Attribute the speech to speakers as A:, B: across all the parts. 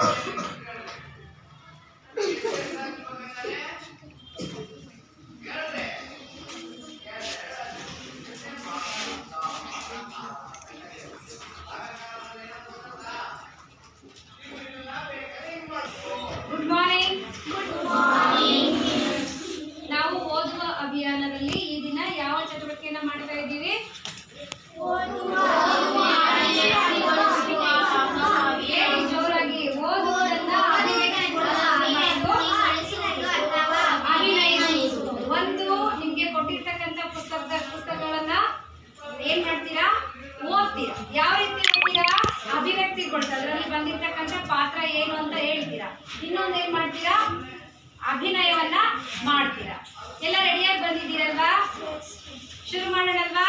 A: Uh, ಪಾತ್ರ ಏನು ಅಂತ ಹೇಳ್ತೀರಾ? ಇನ್ನೊಂದು ಏನ್ ಮಾಡ್ತೀರಾ? ಅಭಿನಯವನ್ನ ಮಾಡ್ತೀರಾ. ಎಲ್ಲ ರೆಡಿಯಾಗಿ ಬಂದಿದ್ದೀರಲ್ವಾ? ಶುರು ಮಾಡೋಣಲ್ವಾ?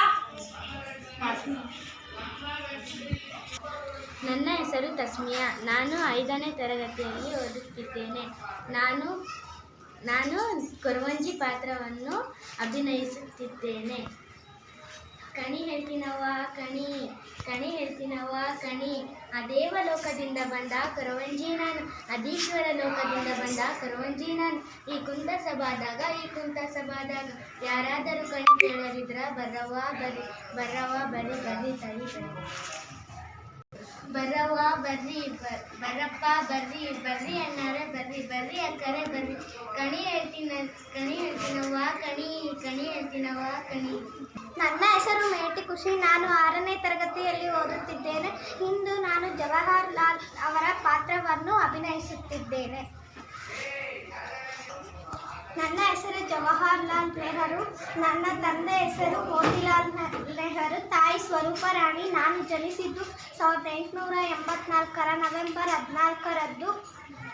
B: ನನ್ನ ಹೆಸರು ತಸ್ಮಿಯಾ. ನಾನು ಐದನೇ ತರಗತಿಯಲ್ಲಿ ಓದುತ್ತಿದ್ದೇನೆ. ನಾನು ನಾನು ಕೊರವಂಜಿ ಪಾತ್ರವನ್ನು ಅಭಿನಯಿಸುತ್ತಿದ್ದೇನೆ. ಕಣಿ ಹೇಳ್ತೀನವ್ವ, ಕಣಿ ಕಣಿ ಹೇಳ್ತೀನವ್ವ, ಕಣಿ. ಆ ದೇವಲೋಕದಿಂದ ಬಂದ ಕರವಂಜಿ ನಾನು ಅದೀಶ್ವರ ಲೋಕದಿಂದ ಬಂದ ಕರವಂಜಿ ನಾನು ಈ ಕುಂತ ಸಭಾದಾಗ ಈ ಕುಂತ ಸಭಾದಾಗ ಯಾರಾದರೂ ಕಣಿ ಕೇಳರಿದ್ರ ಬರ್ರವ್ವ, ಬರ್ರಿ ಬರ್ರವ್ವ, ಬರ್ರಿ ಬರ್ರಿ ತಳಿ ಬರಿ ಬರವ್ವ ಬರ್ರಿ ಬರಪ್ಪ ಬರ್ರಿ ಬರ್ರಿ ಅಣ್ಣಾರೆ, ಬರ್ರಿ ಬರ್ರಿ ಅಕ್ಕರೆ, ಬರ್ರಿ. ಕಣಿ ಹೇಳ್ತೀನ, ಕಣಿ ಹೇಳ್ತೀನವ್ವ, ಕಣಿ ಕಣಿ ಹೇಳ್ತೀನವ್ವ, ಕಣಿ. ನನ್ನ ಹೆಸರು ಮೇಟಿ ಖುಷಿ. ನಾನು ಆರನೇ ತರಗತಿಯಲ್ಲಿ ಓದುತ್ತಿದ್ದೇನೆ. ಇಂದು ನಾನು ಜವಾಹರ್ಲಾಲ್ ಅವರ ಪಾತ್ರವನ್ನು ಅಭಿನಯಿಸುತ್ತಿದ್ದೇನೆ. ನನ್ನ ಹೆಸರು ಜವಾಹರ್ಲಾಲ್ ನೆಹರು. ನನ್ನ ತಂದೆ ಹೆಸರು ಮೋತಿಲಾಲ್ ನೆಹರು. ತಾಯಿ ಸ್ವರೂಪ ರಾಣಿ. ನಾನು ಜನಿಸಿದ್ದು ಸಾವಿರದ ಎಂಟುನೂರ ಎಂಬತ್ನಾಲ್ಕರ ನವೆಂಬರ್ ಹದಿನಾಲ್ಕರದ್ದು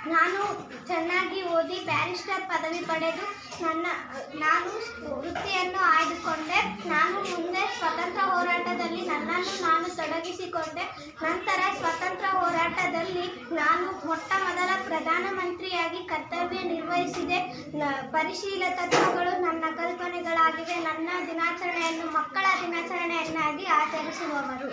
B: ನಾನು ಚೆನ್ನಾಗಿ ಓದಿ ಬ್ಯಾರಿಸ್ಟರ್ ಪದವಿ ಪಡೆದು ನನ್ನ, ನಾನು ವೃತ್ತಿಯನ್ನು ಆಯ್ದುಕೊಂಡೆ. ನಾನು ಮುಂದೆ ಸ್ವತಂತ್ರ ಹೋರಾಟದಲ್ಲಿ ನನ್ನನ್ನು ನಾನು ತೊಡಗಿಸಿಕೊಂಡೆ. ನಂತರ ಸ್ವತಂತ್ರ ಹೋರಾಟದಲ್ಲಿ ನಾನು ಮೊಟ್ಟ ಮೊದಲ ಪ್ರಧಾನಮಂತ್ರಿಯಾಗಿ ಕರ್ತವ್ಯ ನಿರ್ವಹಿಸಿದೆ. ಪರಿಶೀಲ ತತ್ವಗಳು ನನ್ನ ಕಲ್ಪನೆಗಳಾಗಿವೆ. ನನ್ನ ದಿನಾಚರಣೆಯನ್ನು ಮಕ್ಕಳ ದಿನಾಚರಣೆಯನ್ನಾಗಿ ಆಚರಿಸುವವರು.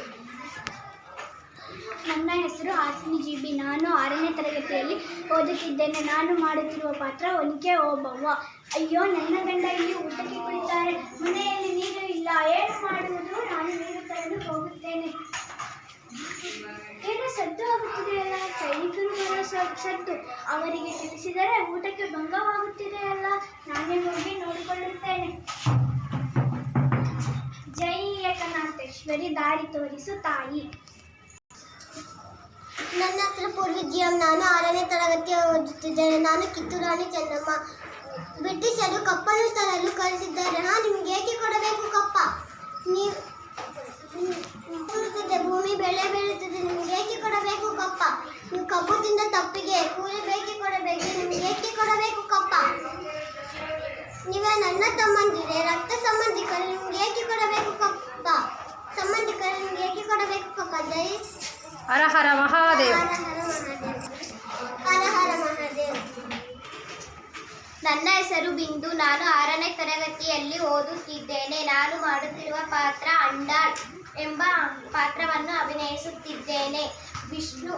B: ನನ್ನ ಹೆಸರು ಹಾಸಿನಿ ಜೀಬಿ. ನಾನು ಆರನೇ ತರಗತಿಯಲ್ಲಿ ಓದುತ್ತಿದ್ದೇನೆ. ನಾನು ಮಾಡುತ್ತಿರುವ ಪಾತ್ರ ಒನಕೆ ಓಬವ್ವ. ಅಯ್ಯೋ, ನನ್ನ ಗಂಡ ಇಲ್ಲಿ ಊಟಕ್ಕೆ ಕುಳಿತಾರೆ ಮನೆಯಲ್ಲಿ ನೀರು ಇಲ್ಲ. ಏನು ಮಾಡುವುದು? ನಾನು ನೀರು ತರಲು ಹೋಗುತ್ತೇನೆ. ಏನು ಸದ್ದು ಆಗುತ್ತಿದೆಯಲ್ಲ ಸೈನಿಕರು ಸದ್ದು. ಅವರಿಗೆ ತಿಳಿಸಿದರೆ ಊಟಕ್ಕೆ ಭಂಗವಾಗುತ್ತಿದೆಯಲ್ಲ ನಾನೇ ಹೋಗಿ ನೋಡಿಕೊಳ್ಳುತ್ತೇನೆ. ಜೈ ಏಕನಾಥೇಶ್ವರಿ. ದಾರಿ ತೋರಿಸು ತಾಯಿ.
C: ನನ್ನ ಹತ್ರ ಪೂರ್ವಿ ನಾನು ಆರನೇ ತರಗತಿ ಓದುತ್ತಿದ್ದೇನೆ. ನಾನು ಕಿತ್ತೂರಾಣಿ ಚೆನ್ನಮ್ಮ. ಬ್ರಿಟಿಷರು ಕಪ್ಪನ್ನು ತರಲು ಕಳಿಸಿದ್ದಾರೆ ಹಾ, ನಿಮ್ಗೆ ಏಕೆ ಕೊಡಬೇಕು ಕಪ್ಪ? ನೀವು ಭೂಮಿ ಬೆಳೆ ಬೆಳೆಯುತ್ತದೆ ನಿಮ್ಗೆ ಏಕೆ ಕೊಡಬೇಕು ಕಪ್ಪ? ನೀವು ಕಬ್ಬು ತಿಂದ ತಪ್ಪಿಗೆ ಕೂಲಿ ಬೇಕೆ ಕೊಡಬೇಕು. ನಿಮ್ಗೆ ಏಕೆ ಕೊಡಬೇಕು ಕಪ್ಪ? ನೀವೇ ನನ್ನ ತಮ್ಮಂದಿರೆ ರಕ್ತ ಸಂಬಂಧಿಕರು. ನಿಮ್ಗೆ ಏಕೆ ಕೊಡಬೇಕು ಕಪ್ಪ? ಸಂಬಂಧಿಕರು, ನಿಮ್ಗೆ ಏಕೆ ಕೊಡಬೇಕು ಕಪ್ಪ? ಜೈ
A: ಹರ ಹರ ಮಹಾದೇವ.
C: ನನ್ನ ಹೆಸರು ಬಿಂದು. ನಾನು ಆರನೇ ತರಗತಿಯಲ್ಲಿ ಓದುತ್ತಿದ್ದೇನೆ. ನಾನು ಮಾಡುತ್ತಿರುವ ಪಾತ್ರ ಅಂಡಾಳ್ ಎಂಬ ಪಾತ್ರವನ್ನು ಅಭಿನಯಿಸುತ್ತಿದ್ದೇನೆ. ವಿಷ್ಣು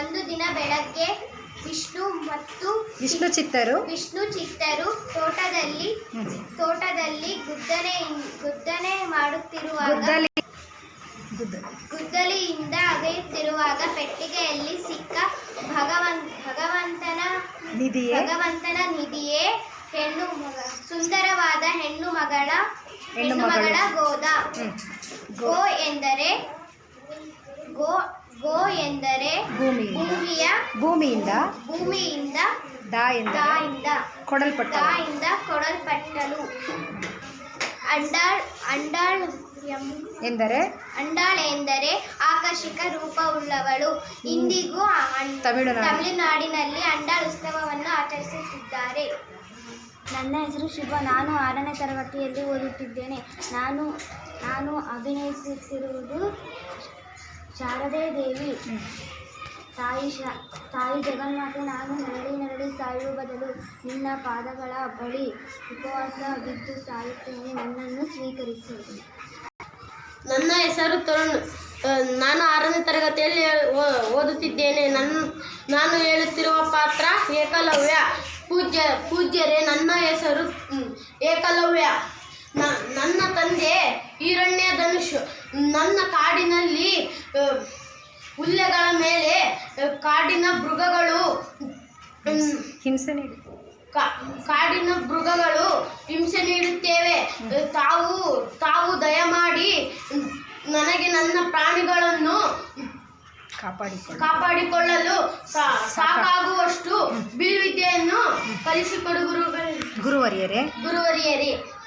C: ಒಂದು ದಿನ ಬೆಳಗ್ಗೆ ವಿಷ್ಣು ಮತ್ತು
A: ವಿಷ್ಣು ಚಿತ್ತರು.
C: ವಿಷ್ಣು ಚಿತ್ತರು ತೋಟದಲ್ಲಿ ತೋಟದಲ್ಲಿ ಗುದ್ದನೆ ಗುದ್ದನೆ ಮಾಡುತ್ತಿರುವಾಗ ಗುದ್ದಲಿಯಿಂದ ಅಗೆಯುತ್ತಿರುವಾಗ ಪೆಟ್ಟಿಗೆಯಲ್ಲಿ ಸಿಕ್ಕ ಭಗವನ್ ಭಗವಂತನ
A: ನಿಧಿಯೇ?
C: ಭಗವಂತನ ನಿಧಿಯೇ ಹೆಣ್ಣು ಮಗ ಸುಂದರವಾದ ಹೆಣ್ಣು ಮಗಳ
A: ಹೆಣ್ಣು
C: ಮಗಳ. ಗೋದ. ಗೋ ಎಂದರೆ ಗೋ ಗೋ ಎಂದರೆ
A: ಭೂಮಿಯಿಂದ.
C: ಭೂಮಿಯ
A: ಭೂಮಿಯಿಂದ.
C: ಭೂಮಿಯಿಂದ
A: ದಾ
C: ದಾಯಿಂದ.
A: ಕೊಡಲ್ಪಟ್ಟ
C: ದಾಯಿಂದ ಕೊಡಲ್ಪಟ್ಟಳು ಅಂಡಾಳ್ ಅಂಡಾಳ್
A: ಎಂದರೆ?
C: ಅಂಡಾಳೆ ಎಂದರೆ ಆಕರ್ಷಕ ರೂಪವುಳ್ಳವಳು. ಇಂದಿಗೂ
A: ತಮಿಳುನಾಡು.
C: ತಮಿಳುನಾಡಿನಲ್ಲಿ ಅಂಡಾಳ್ ಉತ್ಸವವನ್ನು ಆಚರಿಸುತ್ತಿದ್ದಾರೆ.
B: ನನ್ನ ಹೆಸರು ಶುಭ. ನಾನು ಆರನೇ ತರಗತಿಯಲ್ಲಿ ಓದುತ್ತಿದ್ದೇನೆ. ನಾನು ನಾನು ಅಭಿನಯಿಸುತ್ತಿರುವುದು ಶಾರದೆ ದೇವಿ ತಾಯಿ ಶಾ ತಾಯಿ ಜಗನ್ಮಾತೆ ನಾನು ನರಳಿ ನರಳಿ ಸಾಯುವ ಬದಲು ನಿನ್ನ ಪಾದಗಳ ಬಳಿ ಉಪವಾಸ ಬಿದ್ದು ಸಾಯುತ್ತೇನೆ. ನನ್ನನ್ನು ಸ್ವೀಕರಿಸಿ.
D: ನನ್ನ ಹೆಸರು ತರುಣ್. ನಾನು ಆರನೇ ತರಗತಿಯಲ್ಲಿ ಓದುತ್ತಿದ್ದೇನೆ. ನನ್ನ ನಾನು ಹೇಳುತ್ತಿರುವ ಪಾತ್ರ ಏಕಲವ್ಯ. ಪೂಜ್ಯ, ಪೂಜ್ಯರೇ, ನನ್ನ ಹೆಸರು ಏಕಲವ್ಯ. ನನ್ನ ತಂದೆ ಹಿರಣ್ಯ ಧನುಷ್ ನನ್ನ ಕಾಡಿನಲ್ಲಿ ಹುಲ್ಲೆಗಳ ಮೇಲೆ ಕಾಡಿನ ಮೃಗಗಳು
A: ಹಿಂಸೆ
D: ಕಾಡಿನ ಮೃಗಗಳು ಹಿಂಸೆ ನೀಡುತ್ತೇವೆ. ತಾವು ತಾವು ದಯಮಾಡಿ ನನಗೆ ನನ್ನ ಪ್ರಾಣಿಗಳನ್ನು
A: ಕಾಪಾಡಿ
D: ಕಾಪಾಡಿಕೊಳ್ಳಲು ಸಾಕಾಗುವಷ್ಟು ಬಿಲ್ವಿದ್ಯೆಯನ್ನು ಕಲಿಸಿಕೊಡು ಗುರುಗಳು
A: ಗುರುವರಿಯರೇ.
D: ಗುರುವರಿಯರೇ.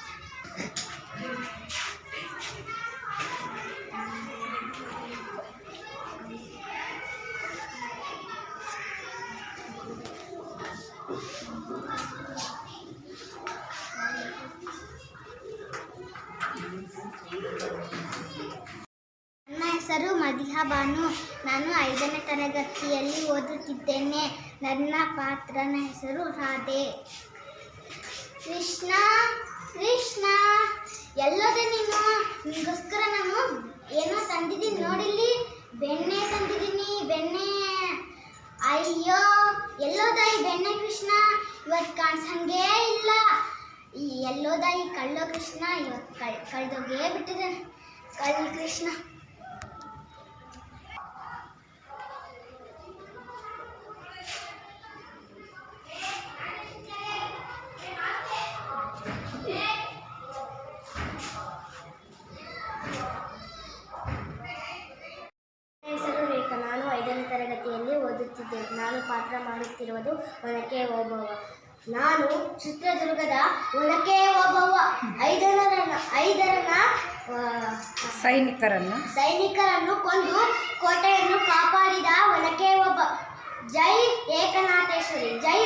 E: ಬಾನು ನಾನು ಐದನೇ ತರಗತಿಯಲ್ಲಿ ಓದುತ್ತಿದ್ದೇನೆ. ನನ್ನ ಪಾತ್ರನ ಹೆಸರು ರಾಧೆ. ಕೃಷ್ಣ ಕೃಷ್ಣ, ಎಲ್ಲೋದೆ ನೀನು? ನಿಮಗೋಸ್ಕರ ನಾನು ಏನೋ ತಂದಿದ್ದೀನಿ ನೋಡಿಲ್ಲಿ? ಬೆಣ್ಣೆ ತಂದಿದ್ದೀನಿ, ಬೆಣ್ಣೆ. ಅಯ್ಯೋ, ಎಲ್ಲೋದಾಯಿ ಬೆಣ್ಣೆ ಕೃಷ್ಣ? ಇವತ್ತು ಕಾಣಿಸಂಗೇ ಇಲ್ಲ. ಈ ಎಲ್ಲೋದ ಈ ಕಳ್ಳೋ ಕೃಷ್ಣ ಇವತ್ತು ಕಳ್, ಕಳ್ದೋಗೇ ಬಿಟ್ಟಿದೆ ಕಳ್ಳ ಕೃಷ್ಣ ಹೆಸರು ರೇಖಾ ನಾನು ಐದನೇ ತರಗತಿಯಲ್ಲಿ ಓದುತ್ತಿದ್ದೇನೆ ನಾನು ಪಾತ್ರ ಮಾಡುತ್ತಿರುವುದು ಒನಕೆ ಓಬವ್ವ ನಾನು ಚಿತ್ರದುರ್ಗದ ಒನಕೆ ಓಬವ್ವ ಐದರನ್ನ ಐದರನ್ನ
A: ಸೈನಿಕರನ್ನು?
E: ಸೈನಿಕರನ್ನು ಕೊಂದು ಕೋಟೆಯನ್ನು ಕಾಪಾಡಿದ ಒನಕೆ ಓಬ ಜೈ ಏಕನಾಥೇಶ್ವರಿ ಜೈ